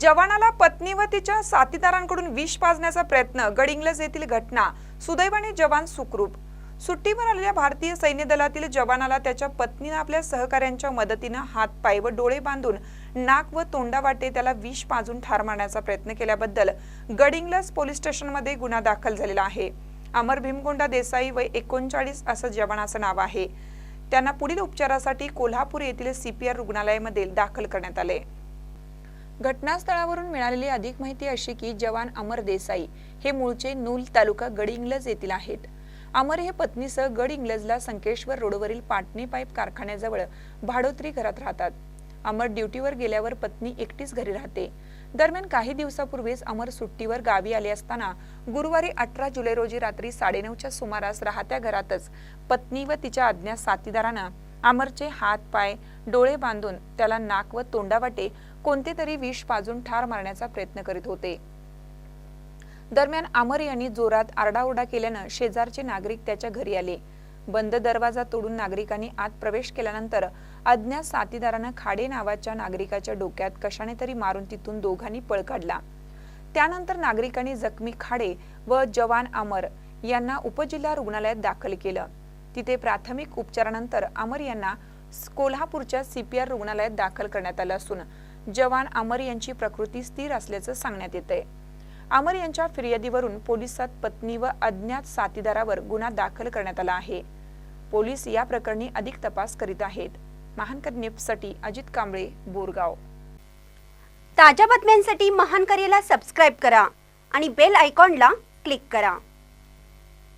जवानाला पत्नी व तिच्या साथीदारांकडून विष पाजण्याचा प्रयत्न गडिंग्लज येथील घटना सुदैवाने जवान सुखरूप. सुट्टीवर आलेल्या भारतीय सैन्य दलातील जवानाला त्याच्या पत्नीनं आपल्या सहकाऱ्यांच्या मदतीनं हात पाय व डोळे बांधून नाक व तोंडावाटे त्याला विष पाजून ठार मारण्याचा प्रयत्न केल्याबद्दल गडिंग्लज पोलीस स्टेशनमध्ये गुन्हा दाखल झालेला आहे. अमर भीमगोंडा देसाई वय एकोणचाळीस असं जवानाचं नाव आहे. त्यांना पुढील उपचारासाठी कोल्हापूर येथील सीपीआर रुग्णालयामध्ये दाखल करण्यात आले. घटनास्थळावरून मिळालेली अधिक माहिती अशी की जवान अमर देसाई हे मूळचे नूल तालुका गडहिंग्लज येथील आहेत. अमर हे पत्नीसह गडहिंग्लजला संकेश्वर रोडवरील पाटणी पाईप कारखान्याजवळ भाडोत्री घरात राहतात. अमर ड्युटीवर गेल्यावर पत्नी एकटीच घरी राहते. दरम्यान काही दिवसापूर्वीच अमर सुट्टीवर गावी आले असताना गुरुवारी अठरा जुलै रोजी रात्री साडेनऊच्या सुमारास राहत्या घरातच पत्नी व तिच्या अज्ञात साथीदारानं अमरचे हात पाय डोळे बांधून त्याला नाक व तोंडावाटे कोणते तरी विष पाजून ठार मारण्याचा प्रयत्न करीत होते. दरम्यान आमर यांनी जोरात आरडाओरडा केल्यानं शेजारचे नागरिक त्याच्या घरी आले. बंद दरवाजा तोडून नागरिकांनी आत प्रवेश केल्यानंतर अज्ञात साथीदारानं खाडे नावाच्या नागरिकाच्या डोक्यात कशाने तरी मारून तिथून दोघांनी पळ काढला. त्यानंतर नागरिकांनी जखमी खाडे व जवान अमर यांना उपजिल्हा रुग्णालयात दाखल केलं. तिथे प्राथमिक उपचारानंतर अमर यांना कोल्हापूरच्या सीपीआर रुग्णालयात दाखल करण्यात आलं असून जवान अमर यांची प्रकृती स्थिर असल्याचं सांगण्यात येतंय. अमर यांच्या फिर्यादीवरून पोलिसात पत्नी व अज्ञात साथीदारावर गुन्हा दाखल करण्यात आला आहे. पोलीस या प्रकरणी अधिक तपास करीत आहेत. महानकर न्यूजसाठी अजित कांबळे बोरगाव. ताज्या बातम्यांसाठी महानकरेला सबस्क्राईब करा आणि बेल आयकॉनला क्लिक करा.